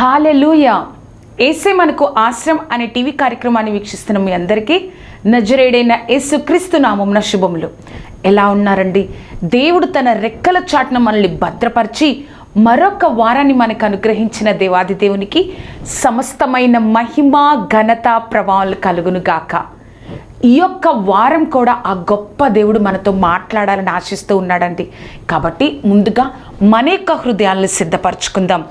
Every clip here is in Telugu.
హాలెలూయ. ఏసే మనకు ఆశ్రయం అనే టీవీ కార్యక్రమాన్ని వీక్షిస్తున్న మీ అందరికీ నజరేడైన యేసు క్రీస్తు నామం శుభములు. ఎలా ఉన్నారండి? దేవుడు తన రెక్కల చాటున మనల్ని భద్రపరిచి మరొక వారాన్ని మనకు అనుగ్రహించిన దేవాది దేవునికి సమస్తమైన మహిమ ఘనత ప్రభావాలు కలుగును గాక. ఈ యొక్క వారం కూడా ఆ గొప్ప దేవుడు మనతో మాట్లాడాలని ఆశిస్తూ ఉన్నాడండి. కాబట్టి ముందుగా మన యొక్క హృదయాలను సిద్ధపరచుకుందాం.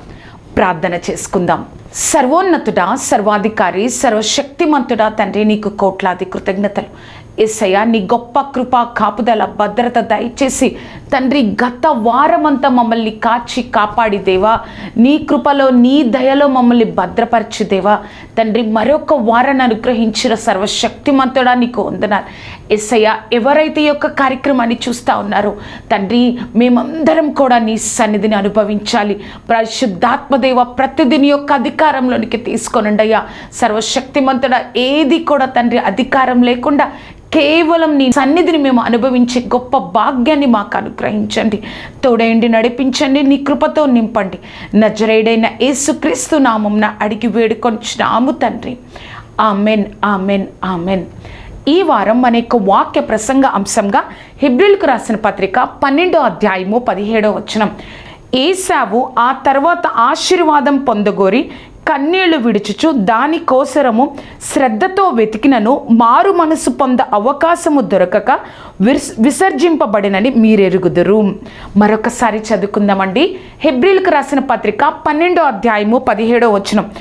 ప్రార్థన చేసుకుందాం. సర్వోన్నతుడా సర్వాధికారి సర్వశక్తిమంతుడా తండ్రి నీకు కోట్లాది కృతజ్ఞతలు. ఎస్సయ్యా నీ గొప్ప కృప కాపుదల భద్రత దయచేసి తండ్రి గత వారమంతా మమ్మల్ని కాచి కాపాడి దేవా. నీ కృపలో నీ దయలో మమ్మల్ని భద్రపరిచి దేవా. తండ్రి మరొక వారాన్ని అనుగ్రహించిన సర్వశక్తిమంతుడా నీకు వందనాలు. ఎస్సయ్య ఎవరైతే ఈ యొక్క కార్యక్రమాన్ని చూస్తూ ఉన్నారో తండ్రి మేమందరం కూడా నీ సన్నిధిని అనుభవించాలి. పరిశుద్ధాత్మదేవ ప్రతిదిని యొక్క అధికారంలోనికి తీసుకొనండి అయ్యా. సర్వశక్తిమంతుడా ఏది కూడా తండ్రి అధికారం లేకుండా కేవలం నీ సన్నిధిని మేము అనుభవించే గొప్ప భాగ్యాన్ని మాకు అనుగ్రహించండి. తోడేండి నడిపించండి నీ కృపతో నింపండి. నజరేడైన యేసుక్రీస్తు నామంన అడిగి వేడుకొనిచ్చినాము తండ్రి. Amen amen amen. ఈ వారం మన యొక్క వాక్య ప్రసంగ అంశంగా హిబ్రిల్కు రాసిన పత్రిక పన్నెండో అధ్యాయము పదిహేడో వచనం. ఏసావు ఆ తర్వాత ఆశీర్వాదం పొందగోరి కన్నీళ్ళు విడుచుచు దాని కోసరము శ్రద్ధతో వెతికినను మారు మనసు పొంద అవకాశము దొరకక విస్ విసర్జింపబడినని మీరెరుగుదురు. మరొకసారి చదువుకుందామండి. హెబ్రిల్కు రాసిన పత్రిక పన్నెండో అధ్యాయము పదిహేడో వచనం.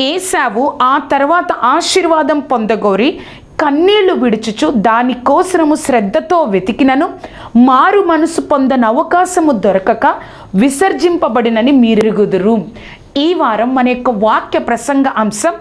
ఏసావు ఆ తర్వాత ఆశీర్వాదం పొందగోరి కన్నీళ్ళు విడుచుచు దానికోసరము శ్రద్ధతో వెతికినను మారు మనసు పొందని అవకాశము దొరకక విసర్జింపబడినని మీరెరుగుదురు. ఈ వారం మన యొక్క వాక్య ప్రసంగ అంశం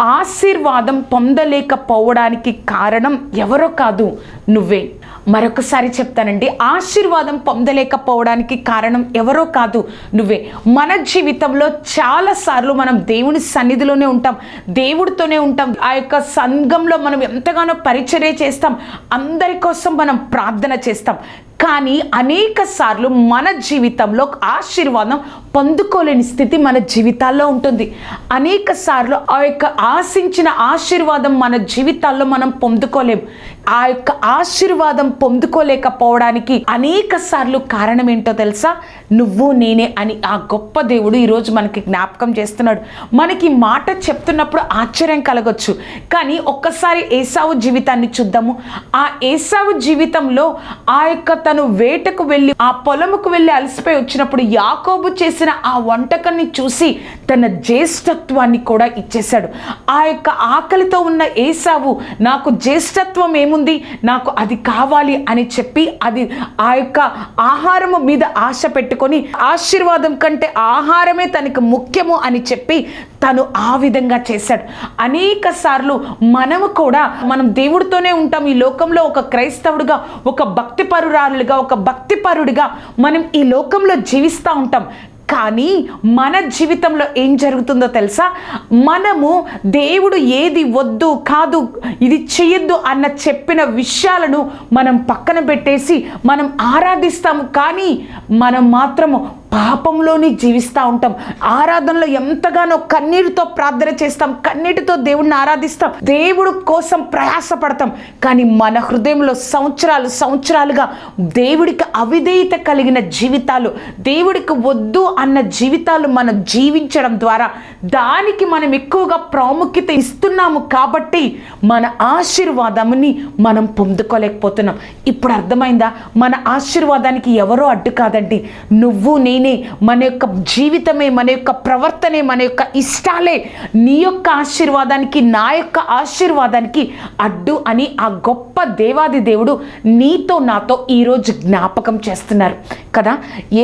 ఆశీర్వాదం పొందలేకపోవడానికి కారణం ఎవరో కాదు నువ్వే. మరొకసారి చెప్తానండి ఆశీర్వాదం పొందలేకపోవడానికి కారణం ఎవరో కాదు నువ్వే. మన జీవితంలో చాలాసార్లు మనం దేవుని సన్నిధిలోనే ఉంటాం దేవుడితోనే ఉంటాం. ఆ యొక్క సంఘంలో మనం ఎంతగానో పరిచర్య చేస్తాం అందరి కోసం మనం ప్రార్థన చేస్తాం. కానీ అనేక సార్లు మన జీవితంలో ఆశీర్వాదం పొందుకోలేని స్థితి మన జీవితాల్లో ఉంటుంది. అనేక సార్లు ఆ యొక్క ఆశించిన ఆశీర్వాదం మన జీవితాల్లో మనం పొందుకోలేం. ఆ యొక్క ఆశీర్వాదం పొందుకోలేకపోవడానికి అనేక సార్లు కారణం ఏంటో తెలుసా? నువ్వు నేనే అని ఆ గొప్ప దేవుడు ఈరోజు మనకి జ్ఞాపకం చేస్తున్నాడు. మనకి మాట చెప్తున్నప్పుడు ఆశ్చర్యం కలగొచ్చు. కానీ ఒక్కసారి ఏసావు జీవితాన్ని చూద్దాము. ఆ ఏసావు జీవితంలో ఆ యొక్క తను వేటకు వెళ్ళి ఆ పొలముకు వెళ్ళి అలసిపోయి వచ్చినప్పుడు యాకోబు చేసిన ఆ వంటకాన్ని చూసి తన జ్యేష్ఠత్వాన్ని కూడా ఇచ్చేశాడు. ఆ యొక్క ఆకలితో ఉన్న ఏసావు నాకు జ్యేష్ఠత్వం ఏముంది? నాకు అది కావాలి అని చెప్పి అది ఆ యొక్క ఆహారము మీద ఆశ పెట్టుకొని ఆశీర్వాదం కంటే ఆహారమే తనకు ముఖ్యము అని చెప్పి తను ఆ విధంగా చేశాడు. అనేక సార్లు మనము కూడా మనం దేవుడితోనే ఉంటాం. ఈ లోకంలో ఒక క్రైస్తవుడిగా ఒక భక్తిపరురాలుగా ఒక భక్తిపరుడిగా మనం ఈ లోకంలో జీవిస్తూ ఉంటాం. కానీ మన జీవితంలో ఏం జరుగుతుందో తెలుసా? మనము దేవుడు ఏది వద్దు కాదు ఇది చేయొద్దు అన్న చెప్పిన విషయాలను మనం పక్కన పెట్టేసి మనం ఆరాధిస్తాము. కానీ మనం మాత్రము పాపంలోని జీవిస్తూ ఉంటాం. ఆరాధనలో ఎంతగానో కన్నీటితో ప్రార్థన చేస్తాం. కన్నీటితో దేవుడిని ఆరాధిస్తాం. దేవుడు కోసం ప్రయాసపడతాం. కానీ మన హృదయంలో సంవత్సరాలు సంవత్సరాలుగా దేవుడికి అవిధేయత కలిగిన జీవితాలు దేవుడికి వద్దు అన్న జీవితాలు మనం జీవించడం ద్వారా దానికి మనం ఎక్కువగా ప్రాముఖ్యత ఇస్తున్నాము కాబట్టి మన ఆశీర్వాదముని మనం పొందుకోలేకపోతున్నాం. ఇప్పుడు అర్థమైందా? మన ఆశీర్వాదానికి ఎవరో అడ్డు కాదండి. నువ్వు నేను మన యొక్క జీవితమే మన యొక్క ప్రవర్తనే మన యొక్క ఇష్టాలే నీ యొక్క ఆశీర్వాదానికి నా యొక్క ఆశీర్వాదానికి అడ్డు అని ఆ గొప్ప దేవాది దేవుడు నీతో నాతో ఈరోజు జ్ఞాపకం చేస్తున్నారు. కదా?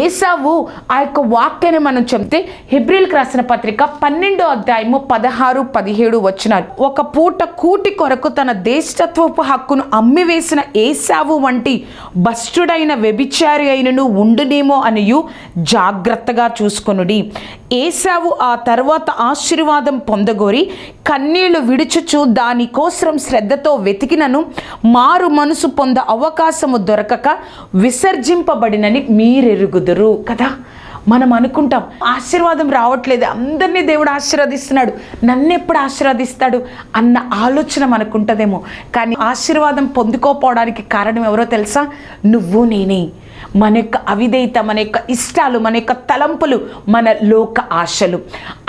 ఏసావు ఆ యొక్క వాక్యాన్ని మనం చెప్తే హిబ్రిల్కి రాసిన పత్రిక పన్నెండో అధ్యాయము పదహారు పదిహేడు వచ్చినారు ఒక పూట కూటి కొరకు తన దేశత్వపు హక్కును అమ్మివేసిన ఏసావు వంటి భస్టుడైన వ్యభిచారి అయినను ఉండునేమో అనియు జాగ్రత్తగా చూసుకొనుడి. ఏసావు ఆ తర్వాత ఆశీర్వాదం పొందగోరి కన్నీళ్ళు విడుచుచు దానికోసం శ్రద్ధతో వెతికినను మారు మనసు పొంద అవకాశము దొరకక విసర్జింపబడినని మీరెరుగుదురు కదా? మనం అనుకుంటాం ఆశీర్వాదం రావట్లేదు అందరినీ దేవుడు ఆశీర్వదిస్తున్నాడు నన్ను ఎప్పుడు ఆశీర్వదిస్తాడు అన్న ఆలోచన మనకుంటుందేమో. కానీ ఆశీర్వాదం పొందుకోపోవడానికి కారణం ఎవరో తెలుసా? నువ్వు నేనే. మన యొక్క అవిధేయత మన యొక్క ఇష్టాలు మన యొక్క తలంపులు మన లోక ఆశలు.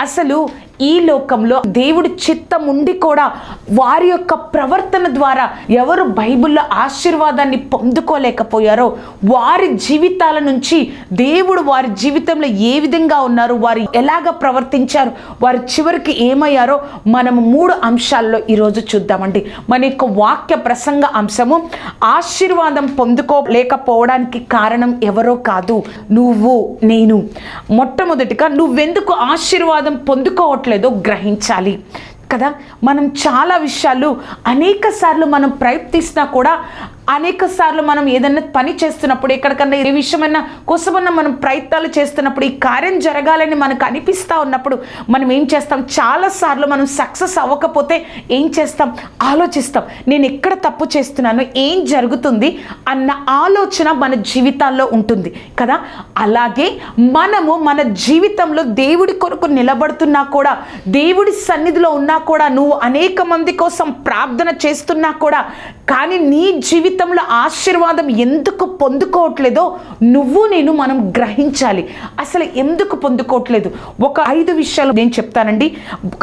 అసలు ఈ లోకంలో దేవుడి చిత్తం ఉండి కూడా వారి యొక్క ప్రవర్తన ద్వారా ఎవరు బైబిల్లో ఆశీర్వాదాన్ని పొందుకోలేకపోయారో వారి జీవితాల నుంచి దేవుడు వారి జీవితంలో ఏ విధంగా ఉన్నారు వారు ఎలాగ ప్రవర్తించారు వారు చివరికి ఏమయ్యారో మనము మూడు అంశాల్లో ఈరోజు చూద్దామండి. మన యొక్క వాక్య ప్రసంగ అంశము ఆశీర్వాదం పొందుకోలేకపోవడానికి కారణం ఎవరో కాదు నువ్వు నేను. మొట్టమొదటిగా నువ్వెందుకు ఆశీర్వాదం పొందుకోవట్లేదు? గ్రహించాలి. కదా? మనం చాలా విషయాలు అనేక సార్లు మనం ప్రయత్నిస్తున్నా కూడా అనేక సార్లు మనం ఏదైనా పని చేస్తున్నప్పుడు ఎక్కడికన్నా ఏ విషయమైనా కోసమన్నా మనం ప్రయత్నాలు చేస్తున్నప్పుడు ఈ కార్యం జరగాలని మనకు అనిపిస్తూ ఉన్నప్పుడు మనం ఏం చేస్తాం? చాలాసార్లు మనం సక్సెస్ అవ్వకపోతే ఏం చేస్తాం? ఆలోచిస్తాం. నేను ఎక్కడ తప్పు చేస్తున్నాను? ఏం జరుగుతుంది? అన్న ఆలోచన మన జీవితాల్లో ఉంటుంది కదా? అలాగే మనము మన జీవితంలో దేవుడి కొరకు నిలబడుతున్నా కూడా దేవుడి సన్నిధిలో ఉన్నా కూడా నువ్వు అనేక మంది కోసం ప్రార్థన చేస్తున్నా కూడా కానీ నీ జీవితం జీవితంలో ఆశీర్వాదం ఎందుకు పొందుకోవట్లేదో నువ్వు నేను మనం గ్రహించాలి. అసలు ఎందుకు పొందుకోవట్లేదు? ఒక ఐదు విషయాలు నేను చెప్తానండి.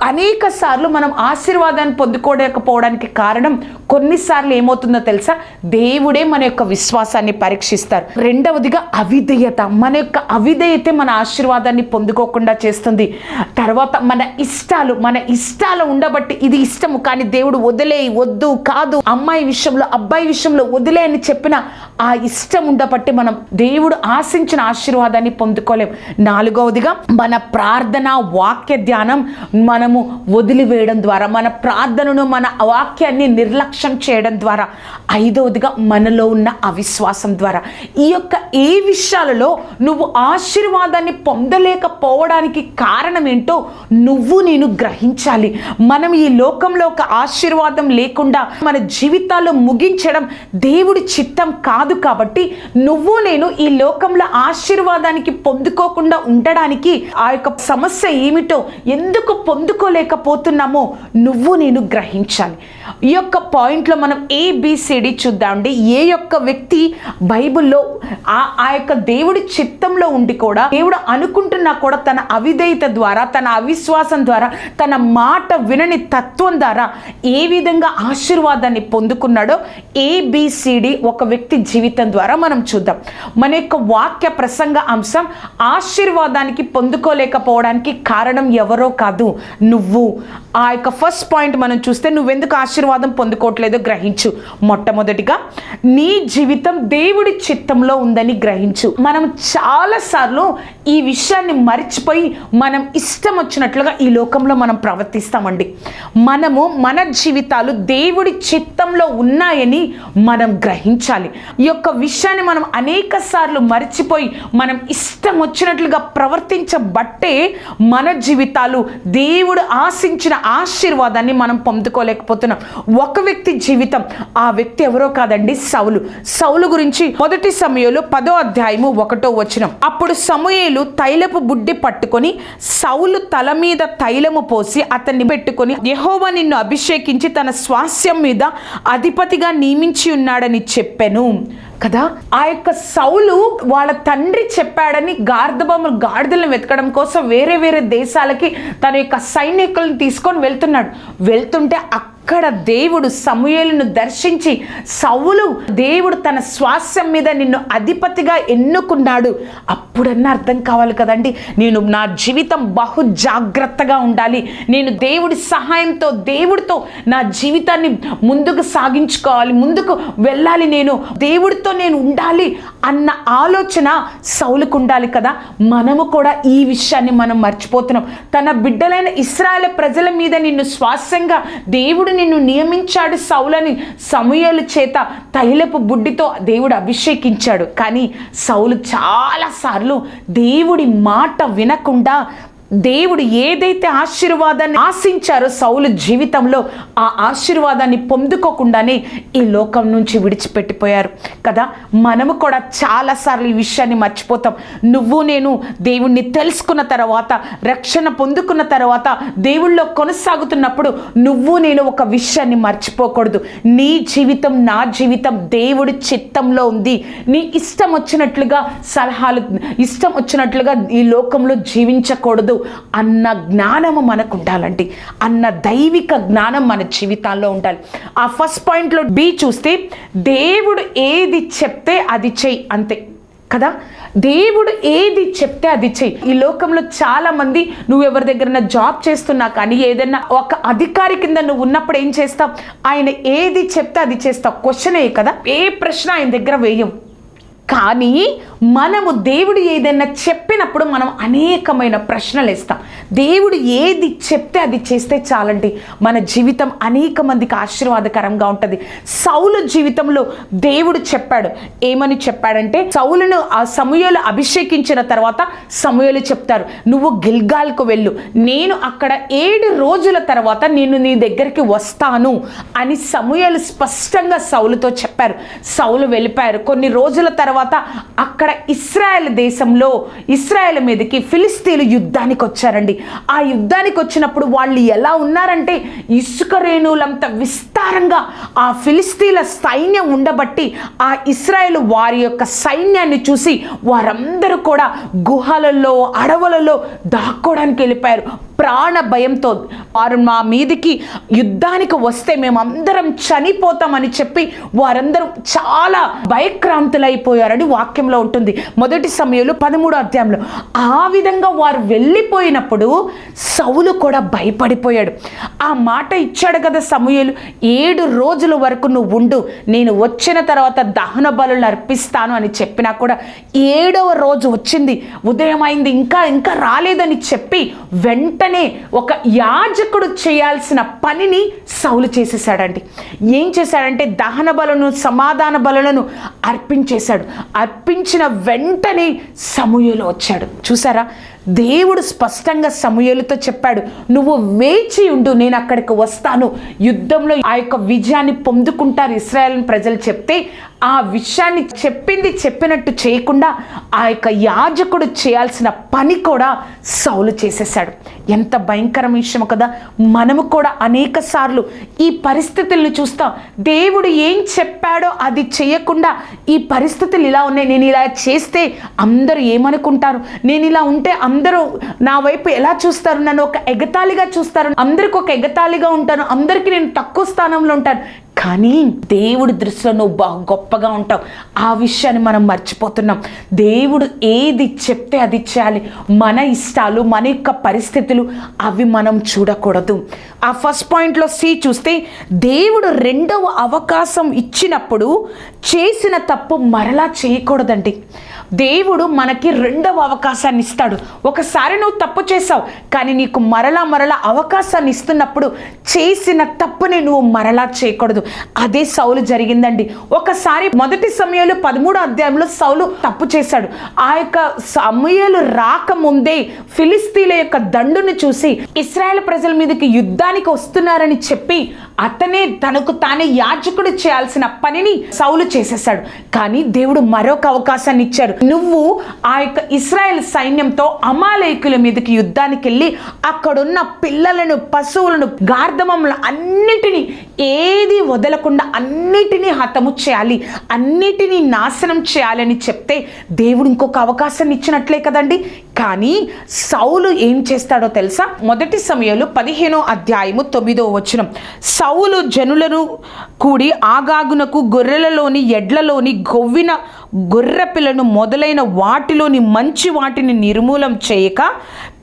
అనేక సార్లు మనం ఆశీర్వాదాన్ని పొందుకోలేకపోవడానికి కారణం కొన్నిసార్లు ఏమవుతుందో తెలుసా? దేవుడే మన యొక్క విశ్వాసాన్ని పరీక్షిస్తారు. రెండవదిగా అవిధేయత. మన యొక్క అవిధేయతే మన ఆశీర్వాదాన్ని పొందుకోకుండా చేస్తుంది. తర్వాత మన ఇష్టాలు మన ఇష్టాలు ఉండబట్టి ఇది ఇష్టము కానీ దేవుడు వదిలే వద్దు కాదు. అమ్మాయి విషయంలో అబ్బాయి విషయంలో వదిలే అని చెప్పిన ఆ ఇష్టం ఉండబట్టి మనం దేవుడు ఆశించిన ఆశీర్వాదాన్ని పొందుకోలేం. నాలుగవదిగా మన ప్రార్థన వాక్య ధ్యానం మనము వదిలివేయడం ద్వారా మన ప్రార్థనను మన వాక్యాన్ని నిర్లక్ష్యం చేయడం ద్వారా. ఐదవదిగా మనలో ఉన్న అవిశ్వాసం ద్వారా. ఈ యొక్క ఏ విషయాలలో నువ్వు ఆశీర్వాదాన్ని పొందలేకపోవడానికి కారణం ఏంటో నువ్వు నేను గ్రహించాలి. మనం ఈ లోకంలో ఒక ఆశీర్వాదం లేకుండా మన జీవితాల్లో ముగించడం దేవుడి చిత్తం కాదు కాబట్టి నువ్వు నేను ఈ లోకంలో ఆశీర్వాదానికి పొందుకోకుండా ఉండడానికి ఆ యొక్క సమస్య ఏమిటో ఎందుకు పొందుకోలేకపోతున్నామో నువ్వు నేను గ్రహించాలి. ఈ యొక్క పాయింట్లో మనం ఏబిసిడి చూద్దామండి ఏ యొక్క వ్యక్తి బైబిల్లో ఆ ఆ యొక్క దేవుడి చిత్తంలో ఉండి కూడా దేవుడు అనుకుంటున్నా కూడా తన అవిధేయత ద్వారా తన అవిశ్వాసం ద్వారా తన మాట వినని తత్వం ద్వారా ఏ విధంగా ఆశీర్వాదాన్ని పొందుకున్నాడో ఏబిసిడి ఒక వ్యక్తి జీవితం ద్వారా మనం చూద్దాం. మన యొక్క వాక్య ప్రసంగ అంశం ఆశీర్వాదానికి పొందుకోలేకపోవడానికి కారణం ఎవరో కాదు నువ్వు. ఆ యొక్క ఫస్ట్ పాయింట్ మనం చూస్తే నువ్వెందుకు ఆశీర్వాదం పొందుకోవట్లేదో? గ్రహించు. మొట్టమొదటిగా నీ జీవితం దేవుడి చిత్తంలో ఉందని గ్రహించు. మనం చాలాసార్లు ఈ విషయాన్ని మర్చిపోయి మనం ఇష్టం వచ్చినట్లుగా ఈ లోకంలో మనం ప్రవర్తిస్తామండి. మనము మన జీవితాలు దేవుడి చిత్తంలో ఉన్నాయని మన మనం గ్రహించాలి. ఈ యొక్క విషయాన్ని మనం అనేక సార్లు మర్చిపోయి మనం ఇష్టం వచ్చినట్లుగా ప్రవర్తించబట్టే మన జీవితాలు దేవుడు ఆశించిన ఆశీర్వాదాన్ని మనం పొందుకోలేకపోతున్నాం. ఒక వ్యక్తి జీవితం ఆ వ్యక్తి ఎవరో కాదండి సౌలు. సౌలు గురించి మొదటి సమయంలో పదో అధ్యాయము ఒకటో వచనం. అప్పుడు సమూయేలు తైలపు బుడ్డి పట్టుకొని సౌలు తల మీద తైలము పోసి అతన్ని పెట్టుకొని యెహోవా నిన్ను అభిషేకించి తన స్వాస్యం మీద అధిపతిగా నియమించి ఉన్నాడని చెప్పెను. కదా? ఆ యొక్క సౌలు వాళ్ళ తండ్రి చెప్పాడని గార్ధబొమ్మలు గాడిదలను వెతకడం కోసం వేరే వేరే దేశాలకి తన యొక్క సైనికులను తీసుకొని వెళ్తున్నాడు. వెళ్తుంటే అక్కడ దేవుడు సమూయేలును దర్శించి సౌలు దేవుడు తన స్వాస్యం మీద నిన్ను అధిపతిగా ఎన్నుకున్నాడు. అప్పుడన్నా అర్థం కావాలి కదండి. నేను నా జీవితం బహు జాగ్రత్తగా ఉండాలి. నేను దేవుడి సహాయంతో దేవుడితో నా జీవితాన్ని ముందుకు సాగించుకోవాలి ముందుకు వెళ్ళాలి నేను. దేవుడితో నేను ఉండాలి అన్న ఆలోచన సౌలుకు ఉండాలి కదా. మనము కూడా ఈ విషయాన్ని మనం మర్చిపోతున్నాం. తన బిడ్డలైన ఇస్రాయల్ ప్రజల మీద నిన్ను స్వాస్యంగా దేవుడు నిన్ను నియమించాడు సౌలని సమయాల చేత తైలపు బుడ్డితో దేవుడు అభిషేకించాడు. కానీ సౌలు చాలాసార్లు దేవుడి మాట వినకుండా దేవుడు ఏదైతే ఆశీర్వాదాన్ని ఆశించారో సౌలు జీవితంలో ఆ ఆశీర్వాదాన్ని పొందుకోకుండానే ఈ లోకం నుంచి విడిచిపెట్టిపోయారు. కదా? మనము కూడా చాలాసార్లు ఈ విషయాన్ని మర్చిపోతాం. నువ్వు నేను దేవుణ్ణి తెలుసుకున్న తర్వాత రక్షణ పొందుకున్న తర్వాత దేవుళ్ళో కొనసాగుతున్నప్పుడు నువ్వు నేను ఒక విషయాన్ని మర్చిపోకూడదు. నీ జీవితం నా జీవితం దేవుడి చిత్తంలో ఉంది. నీ ఇష్టం వచ్చినట్లుగా సలహాలు ఇష్టం వచ్చినట్లుగా ఈ లోకంలో జీవించకూడదు. అన్న జ్ఞానము మనకు ఉండాలండి అన్న దైవిక జ్ఞానం మన జీవితాల్లో ఉండాలి. ఆ ఫస్ట్ పాయింట్లో బి చూస్తే దేవుడు ఏది చెప్తే అది చెయ్యి అంతే. కదా? దేవుడు ఏది చెప్తే అది చెయ్యి. ఈ లోకంలో చాలా మంది నువ్వు ఎవరి దగ్గర జాబ్ చేస్తున్నా కానీ ఏదైనా ఒక అధికారి కింద నువ్వు ఉన్నప్పుడు ఏం చేస్తావు? ఆయన ఏది చెప్తే అది చేస్తావు? క్వశ్చనే కదా? ఏ ప్రశ్న ఆయన దగ్గర వేయం కానీ మనము దేవుడు ఏదైనా చెప్పినప్పుడు మనం అనేకమైన ప్రశ్నలు ఇస్తాం దేవుడు ఏది చెప్తే అది చేస్తే చాలండి. మన జీవితం అనేక మందికి ఆశీర్వాదకరంగా ఉంటుంది. సౌలు జీవితంలో దేవుడు చెప్పాడు. ఏమని చెప్పాడంటే సౌలును ఆ సమయంలో అభిషేకించిన తర్వాత సమూహలు చెప్తారు నువ్వు గిల్గాల్కు వెళ్ళు. నేను అక్కడ ఏడు రోజుల తర్వాత నేను నీ దగ్గరికి వస్తాను అని సమయాలు స్పష్టంగా సౌలుతో చెప్పారు. సౌలు వెళ్ళిపోయారు. కొన్ని రోజుల తర్వాత అక్కడ అక్కడ ఇస్రాయెల్ దేశంలో ఇస్రాయెల్ మీదకి ఫిలిస్తీన్లు యుద్ధానికి వచ్చారండి. ఆ యుద్ధానికి వచ్చినప్పుడు వాళ్ళు ఎలా ఉన్నారంటే ఇసుక రేణువులంత విస్తారంగా ఆ ఫిలిస్తీన్ల సైన్యం ఉండబట్టి ఆ ఇస్రాయెల్ వారి యొక్క సైన్యాన్ని చూసి వారందరూ కూడా గుహలలో అడవులలో దాక్కోవడానికి వెళ్ళిపోయారు. ప్రాణ భయంతో వారు మా మీదికి యుద్ధానికి వస్తే మేమందరం చనిపోతామని చెప్పి వారందరూ చాలా భయక్రాంతులైపోయారని వాక్యంలో ఉంటుంది. మొదటి సమయంలో పదమూడో అధ్యాయంలో ఆ విధంగా వారు వెళ్ళిపోయినప్పుడు సౌలు కూడా భయపడిపోయాడు. ఆ మాట ఇచ్చాడు కదా సమూహలు ఏడు రోజుల వరకు నువ్వు ఉండు నేను వచ్చిన తర్వాత దహన బలులు అర్పిస్తాను అని చెప్పినా కూడా ఏడవ రోజు వచ్చింది ఉదయం అయింది ఇంకా ఇంకా రాలేదని చెప్పి వెంట వెంటనే ఒక యాజకుడు చేయాల్సిన పనిని సౌలు చేసేసాడండి. ఏం చేశాడంటే దహన బలను సమాధాన బలను అర్పించేశాడు. అర్పించిన వెంటనే సమయంలో వచ్చాడు. చూసారా? దేవుడు స్పష్టంగా సమూహలతో చెప్పాడు నువ్వు వేచి ఉండు నేను అక్కడికి వస్తాను. యుద్ధంలో ఆ యొక్క విజయాన్ని పొందుకుంటారు ఇస్రాయల్ ప్రజలు చెప్తే ఆ విషయాన్ని చెప్పింది చెప్పినట్టు చేయకుండా ఆ యొక్క యాజకుడు చేయాల్సిన పని కూడా సౌలు చేసేసాడు ఎంత భయంకరం విషయం కదా మనము కూడా అనేక సార్లు ఈ పరిస్థితులను చూస్తాం. దేవుడు ఏం చెప్పాడో అది చేయకుండా ఈ పరిస్థితులు ఇలా ఉన్నాయి నేను ఇలా చేస్తే అందరూ ఏమనుకుంటారు? నేను ఇలా ఉంటే అందరూ అందరూ నా వైపు ఎలా చూస్తారు? నన్ను ఒక ఎగతాళిగా చూస్తారు. అందరికి ఒక ఎగతాళిగా ఉంటాను. అందరికీ నేను తక్కువ స్థానంలో ఉంటాను. కానీ దేవుడి దృష్టిలో నువ్వు బాగా గొప్పగా ఉంటావు. ఆ విషయాన్ని మనం మర్చిపోతున్నాం. దేవుడు ఏది చెప్తే అది చేయాలి. మన ఇష్టాలు మన యొక్క పరిస్థితులు అవి మనం చూడకూడదు. ఆ ఫస్ట్ పాయింట్లో సి చూస్తే దేవుడు రెండవ అవకాశం ఇచ్చినప్పుడు చేసిన తప్పు మరలా చేయకూడదండి. దేవుడు మనకి రెండవ అవకాశాన్ని ఇస్తాడు. ఒకసారి నువ్వు తప్పు చేసావు కానీ నీకు మరలా మరలా అవకాశాన్ని ఇస్తున్నప్పుడు చేసిన తప్పుని నువ్వు మరలా చేయకూడదు. అదే సౌలు జరిగిందండి. ఒకసారి మొదటి సమయంలో పదమూడు అధ్యాయంలో సౌలు తప్పు చేశాడు. ఆ యొక్క సమయాలు రాకముందే ఫిలిస్తీన్ల యొక్క దండును చూసి ఇస్రాయల్ ప్రజల మీదకి యుద్ధానికి వస్తున్నారని చెప్పి అతనే తనకు తానే యాజకుడు చేయాల్సిన పనిని సౌలు చేసేసాడు కానీ దేవుడు మరొక అవకాశాన్ని ఇచ్చాడు. నువ్వు ఆ యొక్క ఇస్రాయెల్ సైన్యంతో అమాలేకుల మీదకి యుద్ధానికి వెళ్ళి అక్కడున్న పిల్లలను పశువులను గార్ధమములను అన్నిటినీ ఏది వదలకుండా అన్నిటినీ హతము చేయాలి అన్నిటినీ నాశనం చేయాలని చెప్తే దేవుడు ఇంకొక అవకాశం ఇచ్చినట్లే కదండి. కానీ సౌలు ఏం చేస్తాడో తెలుసా? మొదటి సమయంలో పదిహేనో అధ్యాయము తొమ్మిదో వచనం. సౌలు జనులను కూడి ఆగాగునకు గొర్రెలలోని ఎడ్లలోని గొవ్విన గొర్రెపిల్లను మొదలైన వాటిలోని మంచి వాటిని నిర్మూలం చేయక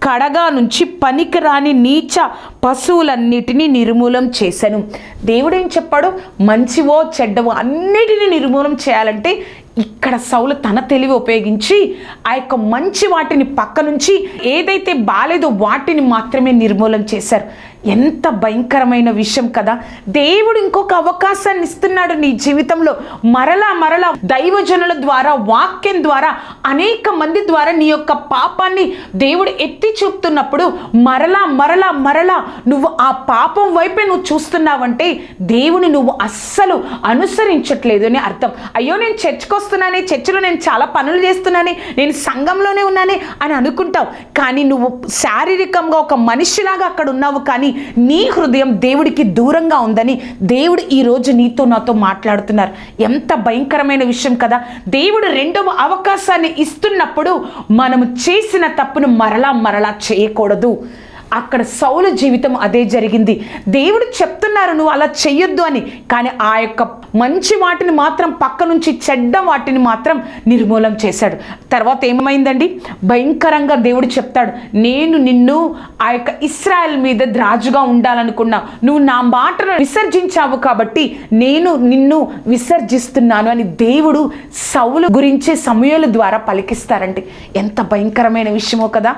కడగా నుంచి పనికిరాని నీచ పశువులన్నిటినీ నిర్మూలం చేశాను. దేవుడు ఏం చెప్పాడు? మంచివో చెడ్డవో అన్నిటినీ నిర్మూలం చేయాలంటే ఇక్కడ సౌలు తన తెలివి ఉపయోగించి ఆ యొక్క మంచి వాటిని పక్క నుంచి ఏదైతే బాలేదో వాటిని మాత్రమే నిర్మూలన చేశారు. ఎంత భయంకరమైన విషయం కదా. దేవుడు ఇంకొక అవకాశాన్ని ఇస్తున్నాడు నీ జీవితంలో. మరలా మరలా దైవజనుల ద్వారా వాక్యం ద్వారా అనేక మంది ద్వారా నీ యొక్క పాపాన్ని దేవుడు ఎత్తి చూపుతున్నప్పుడు మరలా మరలా మరలా నువ్వు ఆ పాపం వైపే నువ్వు చూస్తున్నావంటే దేవుని నువ్వు అస్సలు అనుసరించట్లేదు అని అర్థం. అయ్యో నేను చర్చకు వస్తున్నానే చర్చిలో నేను చాలా పనులు చేస్తున్నానే నేను సంఘంలోనే ఉన్నానే అని అనుకుంటావు. కానీ నువ్వు శారీరకంగా ఒక మనిషిలాగా అక్కడ ఉన్నావు కానీ నీ హృదయం దేవుడికి దూరంగా ఉందని దేవుడు ఈరోజు నీతో నాతో మాట్లాడుతున్నారు. ఎంత భయంకరమైన విషయం కదా? దేవుడు రెండవ అవకాశాన్ని ఇస్తున్నప్పుడు మనము చేసిన తప్పును మరలా మరలా చేయకూడదు. అక్కడ సౌలు జీవితం అదే జరిగింది. దేవుడు చెప్తున్నారు నువ్వు అలా చెయ్యొద్దు అని. కానీ ఆ యొక్క మంచి వాటిని మాత్రం పక్క నుంచి చెడ్డ వాటిని మాత్రం నిర్మూలం చేశాడు. తర్వాత ఏమైందండి? భయంకరంగా దేవుడు చెప్తాడు నేను నిన్ను ఆ యొక్క ఇస్రాయల్ మీద రాజుగా ఉండాలనుకున్నా. నువ్వు నా మాటను విసర్జించావు కాబట్టి నేను నిన్ను విసర్జిస్తున్నాను అని దేవుడు సౌలు గురించే సమయాల ద్వారా పలికిస్తారండి. ఎంత భయంకరమైన విషయమో కదా.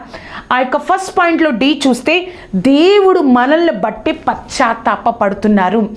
ఆ యొక్క ఫస్ట్ పాయింట్లో డి చూస్తే దేవుడు మనల్ని బట్టి పశ్చాత్తాప పడుతున్నారు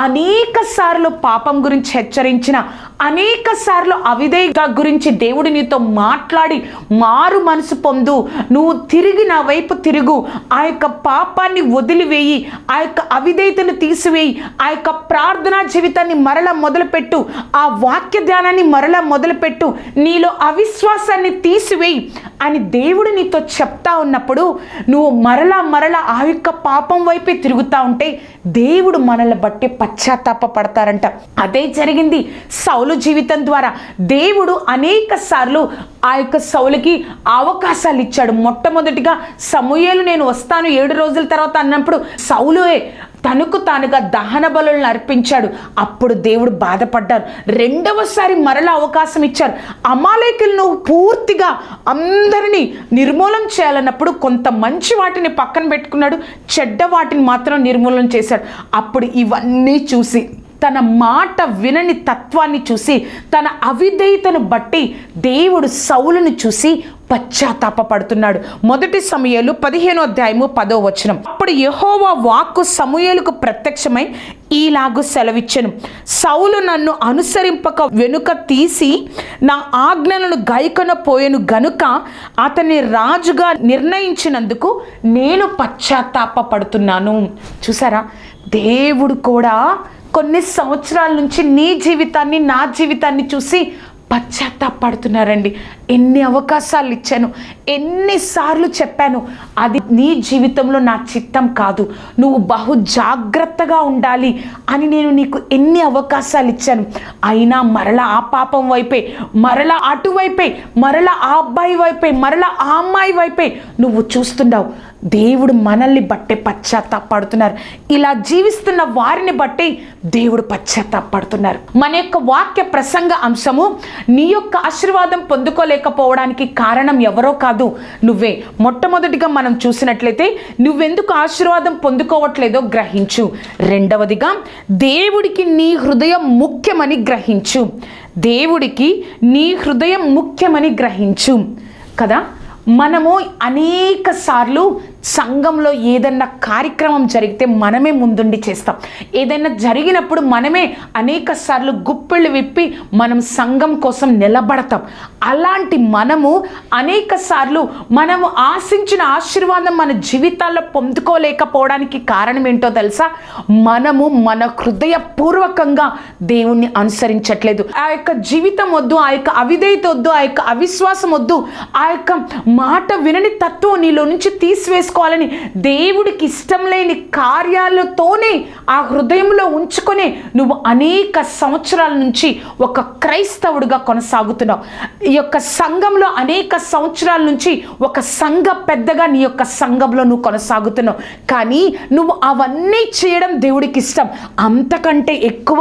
అనేక సార్లు పాపం గురించి హెచ్చరించిన అనేక సార్లు అవిధేయత గురించి దేవుడు నీతో మాట్లాడి మారు మనసు పొందు. నువ్వు తిరిగి నా వైపు తిరుగు. ఆ యొక్క పాపాన్ని వదిలివేయి. ఆ యొక్క అవిధేయతను తీసివేయి. ఆ యొక్క ప్రార్థనా జీవితాన్ని మరల మొదలుపెట్టు. ఆ వాక్య ధ్యానాన్ని మరల మొదలుపెట్టు. నీలో అవిశ్వాసాన్ని తీసివేయి అని దేవుడు నీతో చెప్తా ఉన్నప్పుడు నువ్వు మరలా మరలా ఆ యొక్క పాపం వైపే తిరుగుతూ ఉంటే దేవుడు మనల్ని బట్టి పశ్చాత్తాప పడతారంట అదే జరిగింది సౌలు జీవితం ద్వారా. దేవుడు అనేక సార్లు ఆ యొక్క సౌలుకి అవకాశాలు ఇచ్చాడు. మొట్టమొదటిగా సమూహలు నేను వస్తాను ఏడు రోజుల తర్వాత అన్నప్పుడు సౌలుయే తనకు తానుగా దహన బలులను అర్పించాడు. అప్పుడు దేవుడు బాధపడ్డారు రెండవసారి మరల అవకాశం ఇచ్చారు. అమాలేకులను పూర్తిగా అందరినీ నిర్మూలన చేయాలన్నప్పుడు కొంత మంచి వాటిని పక్కన పెట్టుకున్నాడు. చెడ్డ వాటిని మాత్రం నిర్మూలన చేశాడు. అప్పుడు ఇవన్నీ చూసి తన మాట వినని తత్వాన్ని చూసి తన అవిధేయతను బట్టి దేవుడు సౌలును చూసి పశ్చాత్తాపడుతున్నాడు మొదటి సమయాలు పదిహేనో అధ్యాయము పదో వచనం. అప్పుడు యహోవా వాక్కు సమూయేలుకు ప్రత్యక్షమై ఈలాగు సెలవిచ్చను. సౌలు నన్ను అనుసరింపక వెనుక తీసి నా ఆజ్ఞలను గైకొన పోయెను గనుక అతన్ని రాజుగా నిర్ణయించినందుకు నేను పశ్చాత్తాపడుతున్నాను చూసారా? దేవుడు కూడా కొన్ని సంవత్సరాల నుంచి నీ జీవితాన్ని నా జీవితాన్ని చూసి పశ్చాత్తాపడుతున్నారండి. ఎన్ని అవకాశాలు ఇచ్చాను ఎన్నిసార్లు చెప్పాను అది నీ జీవితంలో నా చిత్తం కాదు. నువ్వు బహు జాగ్రత్తగా ఉండాలి అని నేను నీకు ఎన్ని అవకాశాలు ఇచ్చాను. అయినా మరలా ఆ పాపం వైపే మరలా అటువైపే మరలా ఆ అబ్బాయి వైపే మరలా ఆ అమ్మాయి వైపే నువ్వు చూస్తున్నావు. దేవుడు మనల్ని బట్టే పశ్చాత్తాపడుతున్నారు. ఇలా జీవిస్తున్న వారిని బట్టి దేవుడు పశ్చాత్తాపడుతున్నారు. మన యొక్క వాక్య ప్రసంగ అంశము నీ యొక్క ఆశీర్వాదం పొందుకోలేకపోవడానికి కారణం ఎవరో కాదు నువ్వే. మొట్టమొదటిగా మనం చూసినట్లయితే నువ్వెందుకు ఆశీర్వాదం పొందుకోవట్లేదో గ్రహించు. రెండవదిగా దేవుడికి నీ హృదయం ముఖ్యమని గ్రహించు. దేవుడికి నీ హృదయం ముఖ్యమని గ్రహించు. కదా? మనము అనేక సార్లు సంఘంలో ఏదన్నా కార్యక్రమం జరిగితే మనమే ముందుండి చేస్తాం. ఏదైనా జరిగినప్పుడు మనమే అనేక సార్లు గుప్పిళ్ళు విప్పి మనం సంఘం కోసం నిలబడతాం. అలాంటి మనము అనేక సార్లు మనము ఆశించిన ఆశీర్వాదం మన జీవితాల్లో పొందుకోలేకపోవడానికి కారణం ఏంటో తెలుసా? మనము మన హృదయపూర్వకంగా దేవుణ్ణి అనుసరించట్లేదు. ఆ యొక్క జీవితం వద్దు ఆ యొక్క అవిధేయత వద్దు ఆ యొక్క అవిశ్వాసం వద్దు ఆ యొక్క మాట వినని తత్వం నీలో నుంచి చేసుకోవాలని దేవుడికి ఇష్టం లేని కార్యాలతోనే ఆ హృదయంలో ఉంచుకొని నువ్వు అనేక సంవత్సరాల నుంచి ఒక క్రైస్తవుడిగా కొనసాగుతున్నావు. ఈ యొక్క సంఘంలో అనేక సంవత్సరాల నుంచి ఒక సంఘ పెద్దగా నీ యొక్క సంఘంలో నువ్వు కొనసాగుతున్నావు. కానీ నువ్వు అవన్నీ చేయడం దేవుడికి ఇష్టం. అంతకంటే ఎక్కువ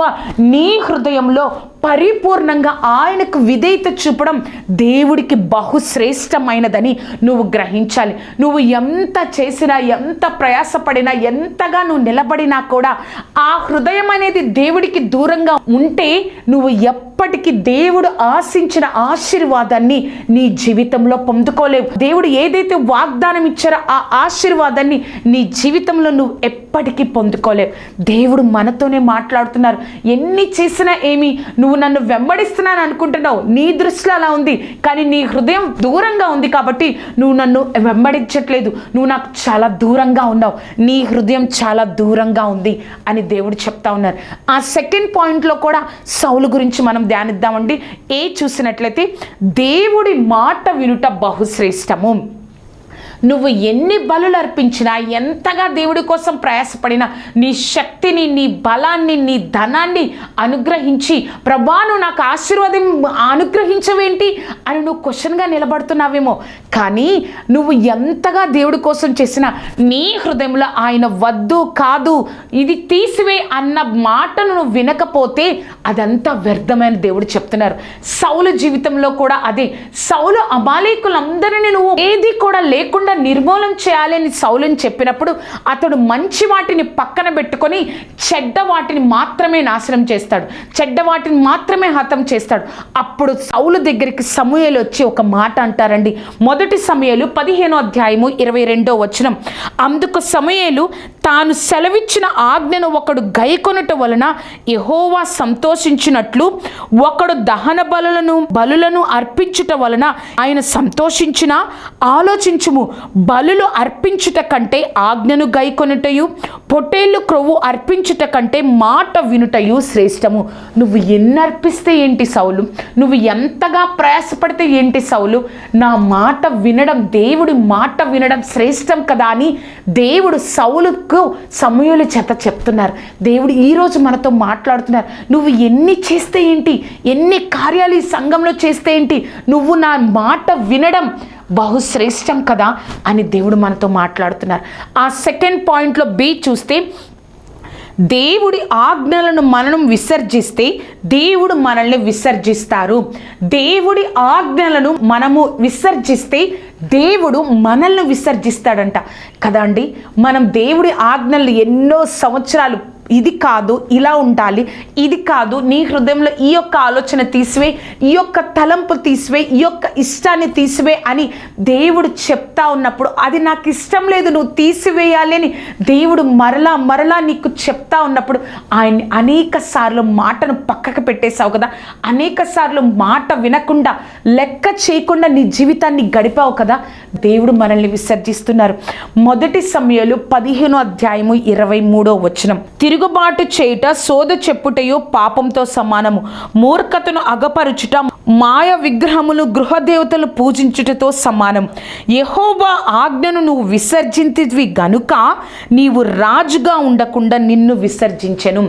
నీ హృదయంలో పరిపూర్ణంగా ఆయనకు విధేయత చూపడం దేవుడికి బహుశ్రేష్టమైనదని నువ్వు గ్రహించాలి. నువ్వు ఎంత చేసినా ఎంత ప్రయాసపడినా ఎంతగా నువ్వు నిలబడినా కూడా ఆ హృదయం అనేది దేవుడికి దూరంగా ఉంటే నువ్వు ఎప్పటికీ దేవుడు ఆశించిన ఆశీర్వాదాన్ని నీ జీవితంలో పొందుకోలేవు. దేవుడు ఏదైతే వాగ్దానం ఇచ్చారో ఆ ఆశీర్వాదాన్ని నీ జీవితంలో నువ్వు ఎప్పటికీ పొందుకోలేవు. దేవుడు మనతోనే మాట్లాడుతున్నారు. ఎన్ని చేసినా ఏమి నువ్వు నువ్వు నన్ను వెంబడిస్తున్నాను అనుకుంటున్నావు. నీ దృష్టిలో అలా ఉంది. కానీ నీ హృదయం దూరంగా ఉంది కాబట్టి నువ్వు నన్ను వెంబడించట్లేదు. నువ్వు నాకు చాలా దూరంగా ఉన్నావు. నీ హృదయం చాలా దూరంగా ఉంది అని దేవుడు చెప్తా ఉన్నారు. ఆ సెకండ్ పాయింట్లో కూడా సౌలు గురించి మనం ధ్యానిద్దామండి. ఏ చూసినట్లయితే దేవుడి మాట వినుట బహుశ్రేష్టము. నువ్వు ఎన్ని బలులు అర్పించినా ఎంతగా దేవుడి కోసం ప్రయాసపడినా నీ శక్తిని నీ బలాన్ని నీ ధనాన్ని అనుగ్రహించి ప్రభాను నాకు ఆశీర్వాదం అనుగ్రహించవేంటి అని నువ్వు క్వశ్చన్గా నిలబడుతున్నావేమో. కానీ నువ్వు ఎంతగా దేవుడి కోసం చేసినా నీ హృదయంలో ఆయన వద్దు కాదు ఇది తీసివే అన్న మాటను నువ్వు వినకపోతే అదంతా వ్యర్థమైన దేవుడు చెప్తున్నారు. సౌలు జీవితంలో కూడా అదే. సౌలు అమాలేకులందరినీ నువ్వు ఏది కూడా లేకుండా నిర్మూలన చేయాలని సౌలుని చెప్పినప్పుడు అతడు మంచి వాటిని పక్కన పెట్టుకొని చెడ్డ వాటిని మాత్రమే నాశనం చేస్తాడు. చెడ్డ వాటిని మాత్రమే హతం చేస్తాడు. అప్పుడు సౌలు దగ్గరికి సమూహలు వచ్చి ఒక మాట అంటారండి. మొదటి సమయాలు పదిహేనో అధ్యాయము ఇరవై రెండో వచనం. అందుకు సమయాలు తాను సెలవిచ్చిన ఆజ్ఞను ఒకడు గైకొనుట వలన యహోవా సంతోషించినట్లు ఒకడు దహన బలులను బలులను అర్పించుట వలన ఆయన సంతోషించిన ఆలోచించుము. బలులు అర్పించుట కంటే ఆజ్ఞను గైకొనుటయు పొట్టేళ్ళు క్రొవ్వు అర్పించుట కంటే మాట వినుటయు శ్రేష్టము. నువ్వు ఎన్ని అర్పిస్తే ఏంటి సౌలు? నువ్వు ఎంతగా ప్రయాసపడితే ఏంటి సౌలు? నా మాట వినడం దేవుడి మాట వినడం శ్రేష్టం కదా అని దేవుడు సౌలుకు సమయుల చేత చెప్తున్నారు. దేవుడు ఈరోజు మనతో మాట్లాడుతున్నారు. నువ్వు ఎన్ని చేస్తే ఏంటి? ఎన్ని కార్యాలు ఈ సంఘంలో చేస్తే ఏంటి? నువ్వు నా మాట వినడం బహుశ్రేష్టం కదా అని దేవుడు మనతో మాట్లాడుతున్నారు. ఆ సెకండ్ పాయింట్లో బి చూస్తే దేవుడి ఆజ్ఞలను మనం విసర్జిస్తే దేవుడు మనల్ని విసర్జిస్తారు. దేవుడి ఆజ్ఞలను మనము విసర్జిస్తే దేవుడు మనల్ని విసర్జిస్తాడంట. కదా అండి? మనం దేవుడి ఆజ్ఞలు ఎన్నో సంవత్సరాలు ఇది కాదు ఇలా ఉండాలి. ఇది కాదు నీ హృదయంలో ఈ యొక్క ఆలోచన తీసివే ఈ యొక్క తలంపు తీసివే ఈ యొక్క ఇష్టాన్ని తీసివే అని దేవుడు చెప్తా ఉన్నప్పుడు అది నాకు ఇష్టం లేదు నువ్వు తీసివేయాలి అని దేవుడు మరలా మరలా నీకు చెప్తా ఉన్నప్పుడు ఆయన్ని అనేక సార్లు మాటను పక్కకు పెట్టేశావు కదా. అనేక సార్లు మాట వినకుండా లెక్క చేయకుండా నీ జీవితాన్ని గడిపావు కదా. దేవుడు మనల్ని విసర్జిస్తున్నారు. మొదటి సమయాలు పదిహేను అధ్యాయము ఇరవై మూడో వచనం. తిరుగుబాటు చేయుట సోద చెప్పుటయు పాపంతో సమానము. మూర్ఖతను అగపరుచుట మాయ విగ్రహములు గృహదేవతలు పూజించుటతో సమానం. యహోబా ఆజ్ఞను నువ్వు విసర్జించివి గనుక నీవు రాజుగా ఉండకుండా నిన్ను విసర్జించెను.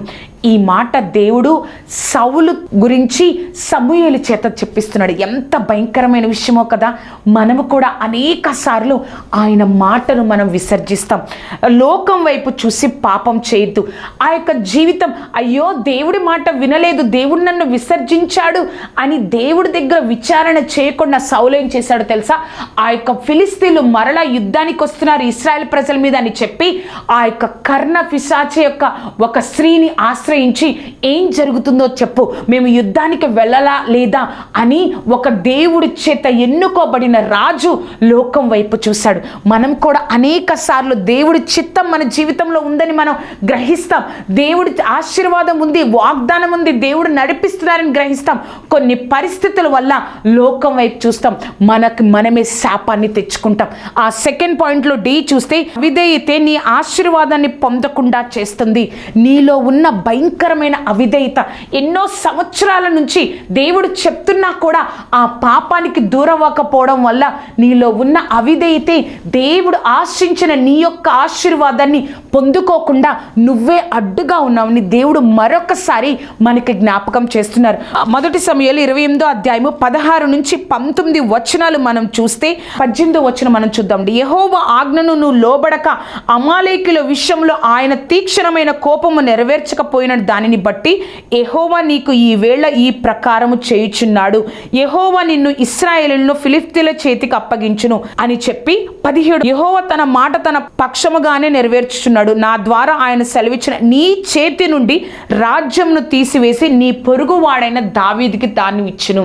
ఈ మాట దేవుడు సౌలు గురించి సమూహల చేత చెప్పిస్తున్నాడు. ఎంత భయంకరమైన విషయమో కదా. మనము కూడా అనేక సార్లు ఆయన మాటను మనం విసర్జిస్తాం. లోకం వైపు చూసి పాపం చేయొద్దు. ఆ యొక్క జీవితం అయ్యో దేవుడి మాట వినలేదు దేవుడు నన్ను విసర్జించాడు అని దేవుడి దగ్గర విచారణ చేయకుండా సౌలు ఏం చేశాడో తెలుసా? ఆ యొక్క ఫిలిస్తీన్లు మరలా యుద్ధానికి వస్తున్నారు ఇస్రాయల్ ప్రజల మీద అని చెప్పి ఆ యొక్క కర్ణ పిశాచ యొక్క ఒక స్త్రీని ఆశ్రయించి ఏం జరుగుతుందో చెప్పు. మేము యుద్ధానికి వెళ్ళలా లేదా అని ఒక దేవుడి చేత ఎన్నుకోబడిన రాజు లోకం వైపు చూశాడు. మనం కూడా అనేక సార్లు దేవుడి చిత్తం మన జీవితంలో ఉందని మనం గ్రహిస్తాం. దేవుడి ఆశీర్వాదం ఉంది వాగ్దానం ఉంది దేవుడు నడిపిస్తున్నారని గ్రహిస్తాం. కొన్ని పరిస్థితుల వల్ల లోకం వైపు చూస్తాం. మనకు మనమే శాపాన్ని తెచ్చుకుంటాం. ఆ సెకండ్ పాయింట్లో డి చూస్తే అవిధేయతే నీ ఆశీర్వాదాన్ని పొందకుండా చేస్తుంది. నీలో ఉన్న భయంకరమైన అవిధేయత. ఎన్నో సంవత్సరాల నుంచి దేవుడు చెప్తున్నా కూడా ఆ పాపానికి దూరవ్వకపోవడం వల్ల నీలో ఉన్న అవిధేయతే దేవుడు ఆశించిన నీ యొక్క ఆశీర్వాదాన్ని పొందుకోకుండా నువ్వే అడ్డుగా ఉన్నావని దేవుడు మరొకసారి మనకి జ్ఞాపకం చేస్తున్నారు. మొదటి సమయంలో ఇరవై ఎనిమిదో అధ్యాయము పదహారు నుంచి పంతొమ్మిది వచనాలు మనం చూస్తే పద్దెనిమిదో వచనం మనం చూద్దాం. యహోవ ఆజ్ఞను నువ్వు లోబడక అమాలేకుల విషయంలో ఆయన తీక్షణమైన కోపము నెరవేర్చకపోయిన జరిగిన దానిని బట్టి ఎహోవా నీకు ఈ వేళ ఈ ప్రకారము చేయుచున్నాడు. ఎహోవా నిన్ను ఇస్రాయేలును ఫిలిస్తీన్ల చేతికి అప్పగించును అని చెప్పి పదిహేడు యెహోవా తన మాట తన పక్షముగానే నెరవేర్చుచున్నాడు. నా ద్వారా ఆయన సెలవిచ్చిన నీ చేతి నుండి రాజ్యంను తీసివేసి నీ పొరుగువాడైన దావీదికి దాన్ని ఇచ్చును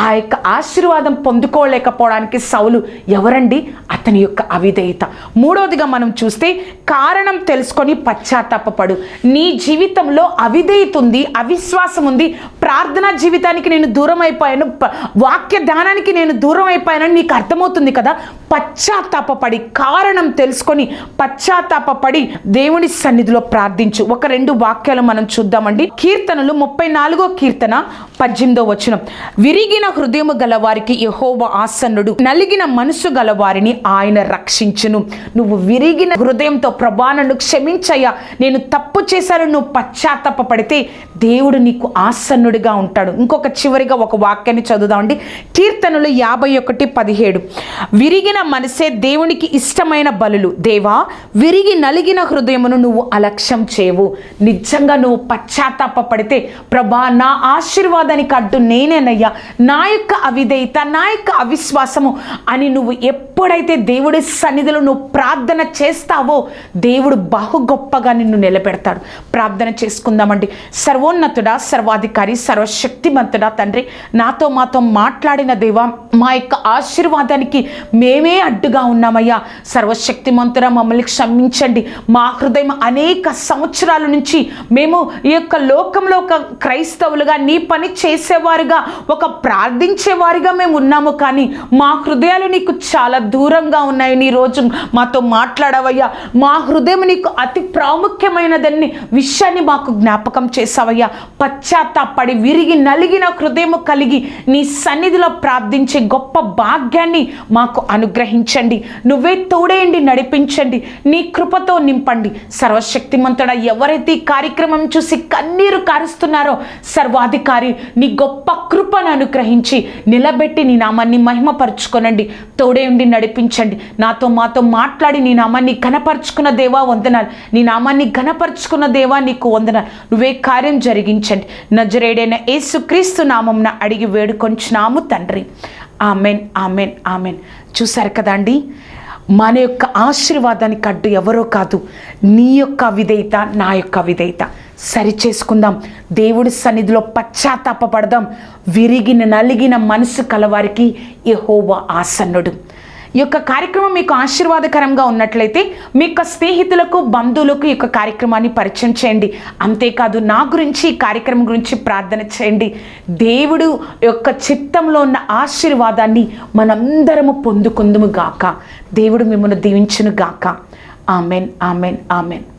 ఆ యొక్క ఆశీర్వాదం పొందుకోలేకపోవడానికి సౌలు ఎవరండి? అతని యొక్క అవిధేయత. మూడవదిగా మనం చూస్తే కారణం తెలుసుకొని పశ్చాత్తాపపడు. నీ జీవితంలో అవిధేయత ఉంది అవిశ్వాసం ఉంది ప్రార్థనా జీవితానికి నేను దూరం అయిపోయాను ప- వాక్య ధ్యానానికి నేను దూరం అయిపోయానని నీకు అర్థమవుతుంది కదా? పశ్చాత్తాపపడి కారణం తెలుసుకొని పశ్చాత్తాపపడి దేవుని సన్నిధిలో ప్రార్థించు. ఒక రెండు వాక్యాలు మనం చూద్దామండి. కీర్తనలు ముప్పై నాలుగో కీర్తన పద్దెనిమిదో వచనం. విరిగిన హృదయము గలవారికి యహోవ ఆసన్నుడు. నలిగిన మనసు గలవారిని ఆయన రక్షించును. నువ్వు విరిగిన హృదయంతో ప్రభా నన్ను క్షమించయ్యా. నేను తప్పు చేశాను నువ్వు పశ్చాత్తాప పడితే దేవుడు నీకు ఆసన్నుడిగా ఉంటాడు. ఇంకొక చివరిగా ఒక వాక్యాన్ని చదువుదామండి కీర్తనలు యాభై ఒకటి పదిహేడు. విరిగిన మనసే దేవునికి ఇష్టమైన బలులు. దేవా విరిగి నలిగిన హృదయమును నువ్వు అలక్ష్యం చేయవు. నిజంగా నువ్వు పశ్చాత్తాప పడితే ప్రభా నా కాదని అడ్డు నేనేనయ్యా. నా యొక్క అవిధేయత నా యొక్క అవిశ్వాసము అని నువ్వు ఎప్పుడైతే దేవుడి సన్నిధిలో నువ్వు ప్రార్థన చేస్తావో దేవుడు బహు గొప్పగా నిన్ను నిలబెడతాడు. ప్రార్థన చేసుకుందామండి. సర్వోన్నతుడా సర్వాధికారి సర్వశక్తిమంతుడా తండ్రి నాతో మాతో మాట్లాడిన దేవా మా యొక్క ఆశీర్వాదానికి మేమే అడ్డుగా ఉన్నామయ్యా. సర్వశక్తిమంతుడా మమ్మల్ని క్షమించండి. మా హృదయం అనేక సంవత్సరాల నుంచి మేము ఈ యొక్క లోకంలో ఒక క్రైస్తవులుగా నీ పని చేసేవారుగా ఒక ప్రార్థించేవారిగా మేము ఉన్నాము. కానీ మా హృదయాలు నీకు చాలా దూరంగా ఉన్నాయి. నీ రోజు మాతో మాట్లాడవయ్యా. మా హృదయం నీకు అతి ప్రాముఖ్యమైనదని విషయాన్ని మాకు జ్ఞాపకం చేసావయ్యా. పశ్చాత్తాపడి విరిగి నలిగిన హృదయము కలిగి నీ సన్నిధిలో ప్రార్థించే గొప్ప భాగ్యాన్ని మాకు అనుగ్రహించండి. నువ్వే తోడేయండి నడిపించండి. నీ కృపతో నింపండి. సర్వశక్తిమంతుడ ఎవరైతే ఈ కార్యక్రమం చూసి కన్నీరు కారుస్తున్నారో సర్వాధికారి నీ గొప్ప కృపను అనుగ్రహించి నిలబెట్టి నీ నామాన్ని మహిమపరుచుకొనండి. తోడేయండి నడిపించండి. నాతో మాతో మాట్లాడి నీ నామాన్ని ఘనపరుచుకున్న దేవా వందనాలు. నీ నామాన్ని ఘనపరుచుకున్న దేవా నీకు వందనాలు. నువ్వే కార్యం జరిగించండి. నజరేడైన యేసుక్రీస్తు నామంన అడిగి వేడుకొంచున్నాము తండ్రి. Amen amen amen. చూశారు అండి? మన యొక్క ఆశీర్వాదానికి అడ్డు ఎవరో కాదు. నీ యొక్క విధేయత నా యొక్క విధేయత. సరి చేసుకుందాం దేవుడి సన్నిధిలో పశ్చాత్తాపడదాం విరిగిన నలిగిన మనసు కలవారికి యహోవ ఆసన్నుడు. ఈ యొక్క కార్యక్రమం మీకు ఆశీర్వాదకరంగా ఉన్నట్లయితే మీ యొక్క స్నేహితులకు బంధువులకు ఈ యొక్క కార్యక్రమాన్ని పరిచయం చేయండి. అంతేకాదు నా గురించి ఈ కార్యక్రమం గురించి ప్రార్థన చేయండి. దేవుడు యొక్క చిత్తంలో ఉన్న ఆశీర్వాదాన్ని మనందరము పొందుకుందుము గాక. దేవుడు మిమ్మల్ని దీవించును గాక. Amen amen amen.